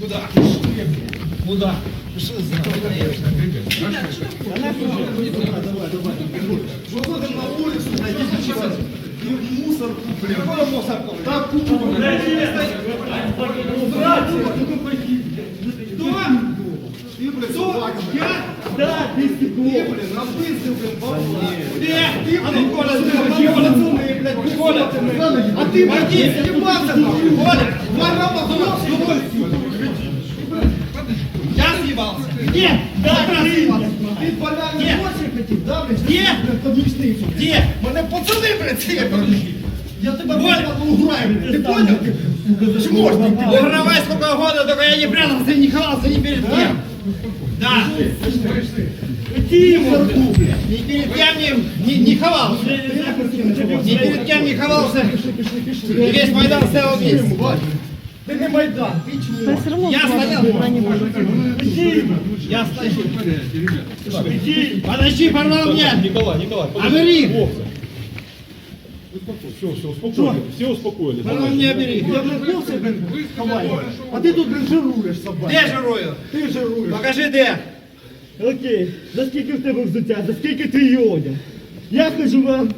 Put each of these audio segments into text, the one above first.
Куда? Куда? Выходим на улицу, найдите сейчас. И мусор куплен. Какой мусор куплен? Так куплен. Кто? Ты, блин, собака, блин. Да, ты Ты, блин, напиздил, блин, бабла. Где? Ты, блин, Коля, ты, пацаны, блядь, Коля, ты, блин. А ты, блядь, съебался, нахуй. Коля, два раза в с удовольствием. Я съебался. Нет, да, ты, Ти поляні гроші хотів, да, блядь? Ні. Блядь, табличницю. Где? Мене пацани, блядь, це Я тебе блядь, уграю, блядь, ти понял? Чи можна? Угравай сколько угодно, только я не прятался, не ховался ни перед кем. Да. Тимур, Ни перед кем не, не, не ховался. Ни перед кем не ховался. И весь Майдан стоял вместе. Ти не Майдан, ти чмо. Я стоял. Я стоял. Подожди, порвал меня. Николай, Николай, Обери. все, все, успокоились, все успокоились. Порвал меня, обери. Я блядь, хлопці, блін, ховаю. А ти тут, блін, жируєш, собака. Де жирую? Ти жируєш. Покажи де. Окей, за скільки в тебе взуття, за скільки твій одяг? Я кажу вам,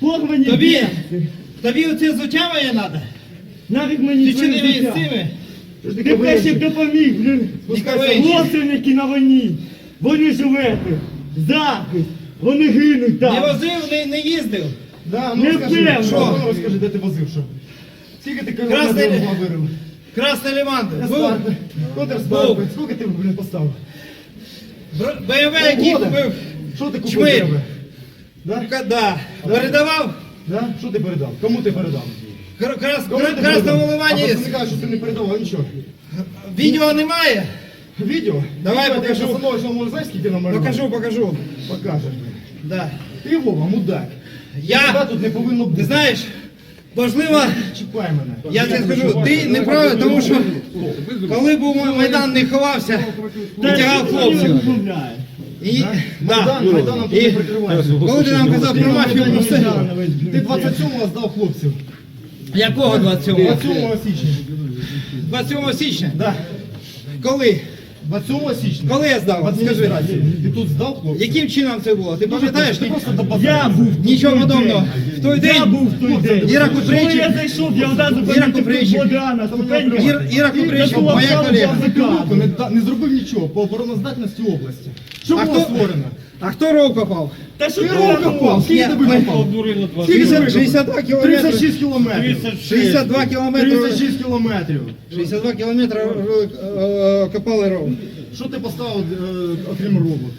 порвані Тобі, берці. тобі оце взуття моє треба? Навіть мені Ти чи не з цими? Ти б допоміг, блін, Ніколаївич. на війні. Вони живете, захист, вони гинуть Не там. возив, не, не їздив. Да, ну Не розкажи, впевнений. що? Ну, розкажи, де ти возив, що? Скільки ти Красний- кілометрів вирив? Красний Левант. Був Контр Був. Скільки ти, блін, поставив? БМВ, який Года. купив. Що ти купив? Чмир. тебе? Да? Да. Передавав Да? Що ти передав? Кому ти передав? Кра- крас, Кому кра- ти красному передав? Ливані. А пацани кажеш, що ти не передавав нічого. Відео немає. Відео? Давай Відео, покажу. Ти покажу. що можеш знаєш, скільки номерів? Покажу, покажу. Покажеш. блін. Да. Ти, Вова, мудак. Я- Тебе тут не повинно бути. Ти знаєш, мене. я тобі скажу, ти не правий, тому що коли був Майдан, не ховався, витягав хлопців. І, да. І коли ти нам казав про мафію, про все. Ти 27-го здав хлопців. Якого 27? 27 січня. 27 січня? Да. Коли? 27 січня. Коли я здав? Скажи. адміністрації. Ти тут здав хлопця? Яким чином це було? Ти пам'ятаєш? Ти просто до. Я був Нічого в той подобного. день. В той Я день був в той день. Іра Коли Купрейчик. я зайшов, я одразу Іра помітив тут Богдана, ступенька. Ір- Іра Купричик, моя колега. Руку не, да- не зробив нічого по обороноздатності області. Що А було хто- створено? А хто ров копав? Та що Ти ти скільки Ні, тебе ми- копав? Скільки 62 кілометри. 36 кілометрів. 62 кілометри. 36 кілометрів. 62 кілометри е, е, копали ров. Що ти поставив, е, окрім робот?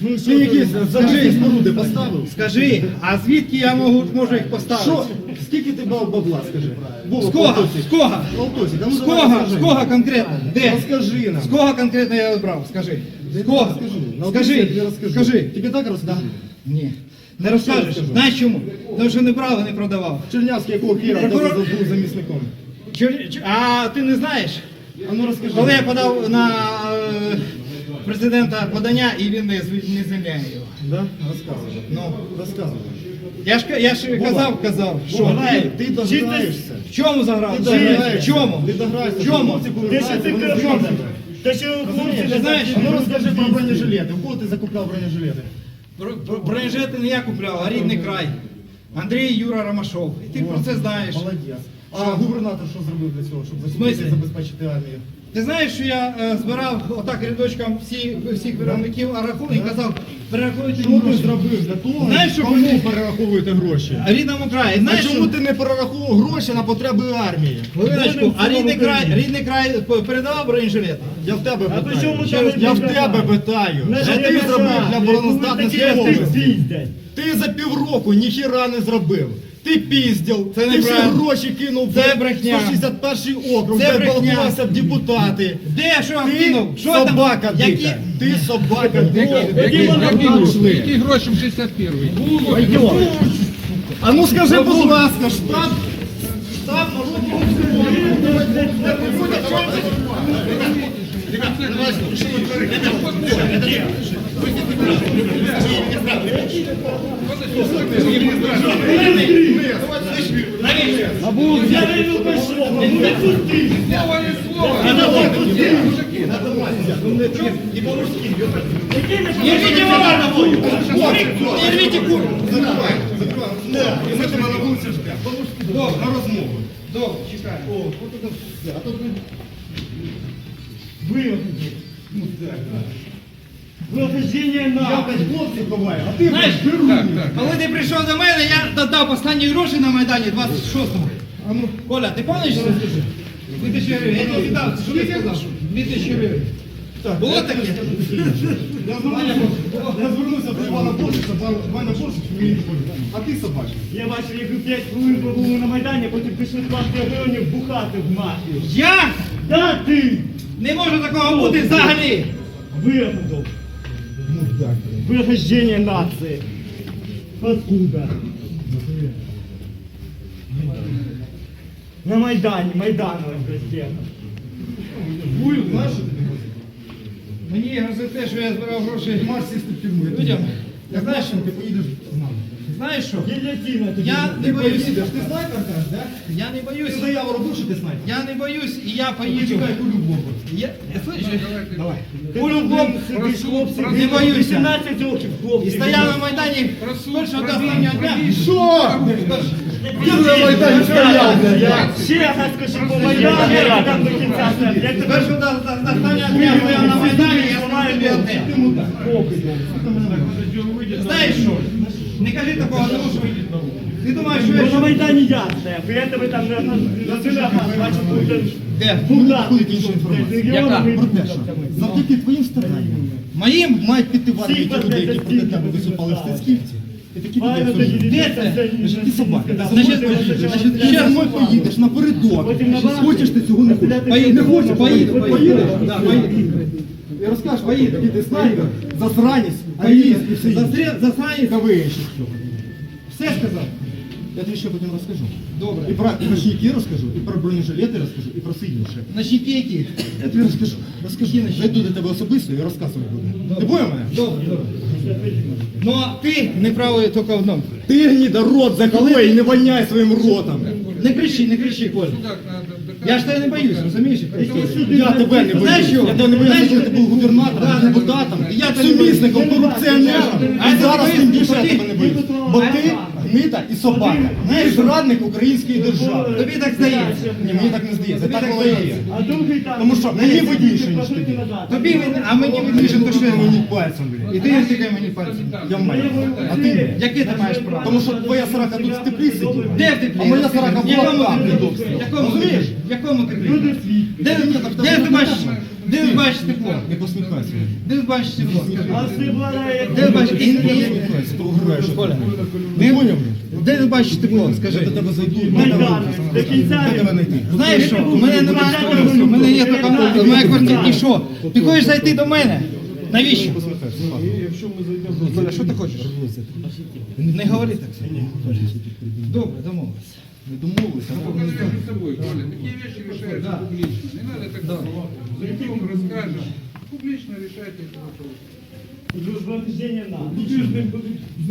Ну, Ти якісь захисні споруди поставив? Скажи, а звідки я можу, можу їх поставити? Що? Скільки ти дав бабла, скажи? Вова, З кого? З кого? Полтосі, да ну З давай кого? розкажи. З кого конкретно? Де? Розкажи нам. З кого конкретно я брав? Скажи. З кого? Розкажи. На Скажи. Скажи. Тобі так розкажу? Ні. Не розкажеш. Знаєш чому? Тому що не брав не продавав. Чернявський, якого Кіра Прокурор- був замісником. Чор- ч- А ти не знаєш? А ну розкажи. Коли я подав на е, президента подання і він не, зв- не звільняє його. Да? Розказуй. Ну, Розказуй. я ж, ка- я ж казав, казав, що Вова, ти, дограєшся. в чому заграв? Ти В чому? Ти дограєшся. В чому? Ти грають, ти вони кажеш? Та що хлопці знаєш, ну розкажи про бронежилети. У кого ти закупляв бронежилети? Бро- бро- Бронежилети не я купляв, а рідний край. Андрій Юра Ромашов. І ти про це знаєш. Молодець. А губернатор що зробив для цього, щоб смислі? забезпечити армію? Ти знаєш, що я е, збирав отак рядочком всі, всіх виробників рахунок і казав, перерахуйте Що ти гроші. зробив для того, Знаєш, що кому вони- перераховуєте гроші? Рідному краї. А Знаєш, чому що... ти не перераховував гроші на потреби армії? Хвилиночку, а рідний край, рідний край п- передавав бронежилет? Я в тебе А при чому питаю. там Я в тебе питаю. Що ти зробив для обороноздатності області? Ти за півроку ніхіра не зробив. Ти пізділ, Це ти всі неправильно. гроші кинув Це в брехня. 161 округ, Це де брехня. в депутати. Де, що Ти кинув? Що собака там? дика. Які... Ти собака дика. Які вони Пішли. Які гроші в 61-й? А ну скажи, будь ласка, штаб, штаб народного Я не пішов, ну не пусти. Я давай пусти. Не рвите его головою. Не рвите куртку. Закривай, закривай. І ми тебе на вулиці ждемо. Добре, на розмову. Добре, чекай. Вихождення на. хлопців ховаю, а ти Знаєш, Коли ти прийшов до мене, я додав останні гроші на Майдані 26-му. А ну, Коля, ти пам'ятаєш, що це? 2000 гривень. Я тобі віддав. Що ти сказав? 2000 гривень. Було таке? Я звернувся, я звернувся до Івана Борщика, Івана Борщик мені. А ти собачий. Я бачив, як ви 5 хвилин побули на Майдані, потім пішли з партії регіонів бухати в мафію. Я Да ти! Не можу такого бути взагалі. Виходов. Вихождення нації. Откуда? На Майдані, Майданова президента. Бую, знаєш, що тобі Мені за те, що я збирав гроші Ти маєш сісти тюрму. я тобі людям. Я знаєш, що Ти поїдеш з нами. Знаєш що? Гільотина тобі. Я не боюсь. поїдеш, ти снайпер кажеш, да? Я не Ти боюсь. заяву робив, що ти снайпер? Я не боюсь, і я Ти поїду. чекай кулю в лоб. Я, я слышу, Давай. Кулю в лоб, Сидиш, хлопці, не боюся. 18 років, хлопці. І стояв на Майдані першого до останнього дня. Що? Ти на Майдані стояв, блядь. Ще раз скажи по Майдані, я там до кінця. Як тебе першого до останнього дня стояв на Майдані, я знаю тобі одне. Знаєш що? Не кажи такого, тому що ти думаєш, що я Ну, на? Майдані я стояв, там на на синагах бачив, тут Де? Інформацію. Яка? Завдяки твоїм старанням Моїм? мають піти в армію ті людей, які проти тебе виступали в Стецьківці. І такі Правильно людей. Де це? Значить, ти собака. Значить, поїдеш. значить, Ти зі мною поїдеш напередок. На Хочеш ти цього не хочеш. Поїду, Не хочеш, поїду, поїдеш. поїду. Да, поїду. Розкажеш, поїду, який ти снайпер, засранець, аїст і все інше. Застрі- Засранець. КВНщик цього. Все сказав. Я тобі ще потім розкажу. Добре. І про ночники розкажу, і про бронежилети розкажу, і про все інше. Ночники які? Я тобі розкажу. Розкажу. Зайду до тебе особисто і розказувати буду. Ти поняв мене? Добре, добре. Ну, а ти не правий тільки в одному. Ти гніда рот закрой і не воняй своїм ротом. Не кричи, не кричи, Коль. Я ж тебе не боюсь, розумієш? Я тебе не боюсь. Я тебе не боюсь, що коли ти був губернатором, депутатом, Я сумісником, корупціонером. А зараз тим більше я тебе не боюсь. Бо ти гнида і собака. Ти зрадник української держави. Тобі так здається. Ні, мені так не здається, так воно і є. А другий там... Тому що мені видніше, ніж тобі. Тобі, ви- а мені видніше, то що я Мені пальцем, блядь. І ти не тикай мені пальцем. Я маю. А ти? Яке ти маєш право? Тому що твоя срака тут в теплі сиділа. Де в теплі? А моя срака В якому теплі? В якому теплі? Розумієш? В якому теплі? Де, де ти бачиш? Де ти бачиш тепло? Не посміхайся. Де ти бачиш тепло? Де ти бачиш? І, Не. Поняв? де ти бачиш тепло? Я Скажи. до тебе зайду. До кінця? Знаєш що? У мене немає квартири, у мене є тільки моя квартира. І що? Ти хочеш зайти до мене? Навіщо? Коля, що ти хочеш? Не говори так. Добре, домовилися. Не домовилися. Коля, такие вещи решаются публично. Не надо так да. За кем расскажешь. Публично решайте этот вопрос. Вихождення на. Ну ти ж не...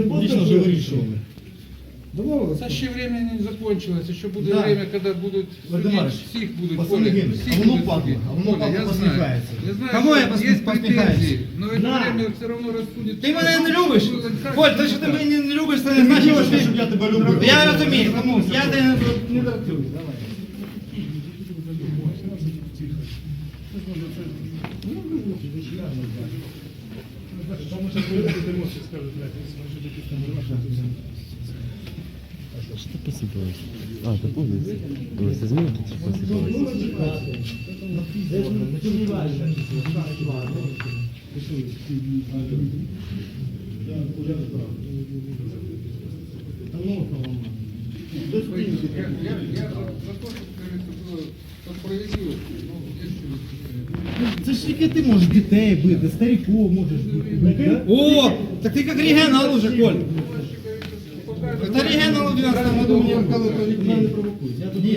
не Лично же вирішували. Домовилися. Еще время не закончилось, еще будет Да. время, когда будут Владимирович, всех будут пацаны Коля, гинут, всех а воно будут падло, судить. а воно Коля, падло я знаю. посміхається. Я знаю, Кому я что посмі- есть посміхаюсь? претензии, но это Да. время все равно рассудит. Ти мене не любиш? Как- Коль, то, що ти мене не любиш, це не значить, що щоб я ти... тебе любив. Я розумію, тому я тебе не, не дратую. Давай. Что посыпалось? А, ты помнишь? Просто изменилось, что посыпалось. Я, я, я за, за то, чтобы, как говорится, было по справедливости. Ну, если, Це ж тільки ти можеш дітей бити, стариків можеш бити. О, так ты как регионал уже, Коль. Это регионал в 12 году мне рассказывали про Мене не детей. провокуй. Я тут не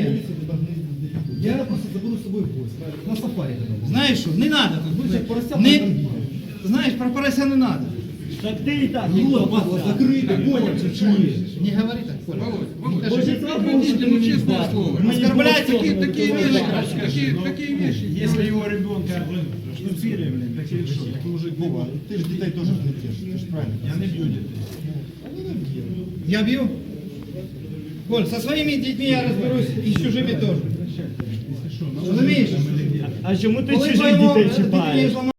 Я просто заберу з собою в гості. На сафарі тебе. Знаешь что, не надо тут. Будеш як порося, Не, там бігати. знаешь, про порося не надо. Так ти і так ніхто поставив. Закрити, поняв чи чи ні? Не говори так, Коля. Володь, Володь, Боже, скажи, слава прекратите, Богу, ну ты честное не слово. Мені Оскорбляйте було Такие, соромно. такие вещи, такие, такие вещи. Если его ребенка штуцили, блин, так и что? Это уже Вова, Ти ж дітей теж не б'єш, ти ж правильно. я не бью детей. Я бью? Коль, со своими детьми я разберусь и с чужими тоже. Розумієш? А чому ти Коли чужих твоєму дітей дитині чіпаєш? зламали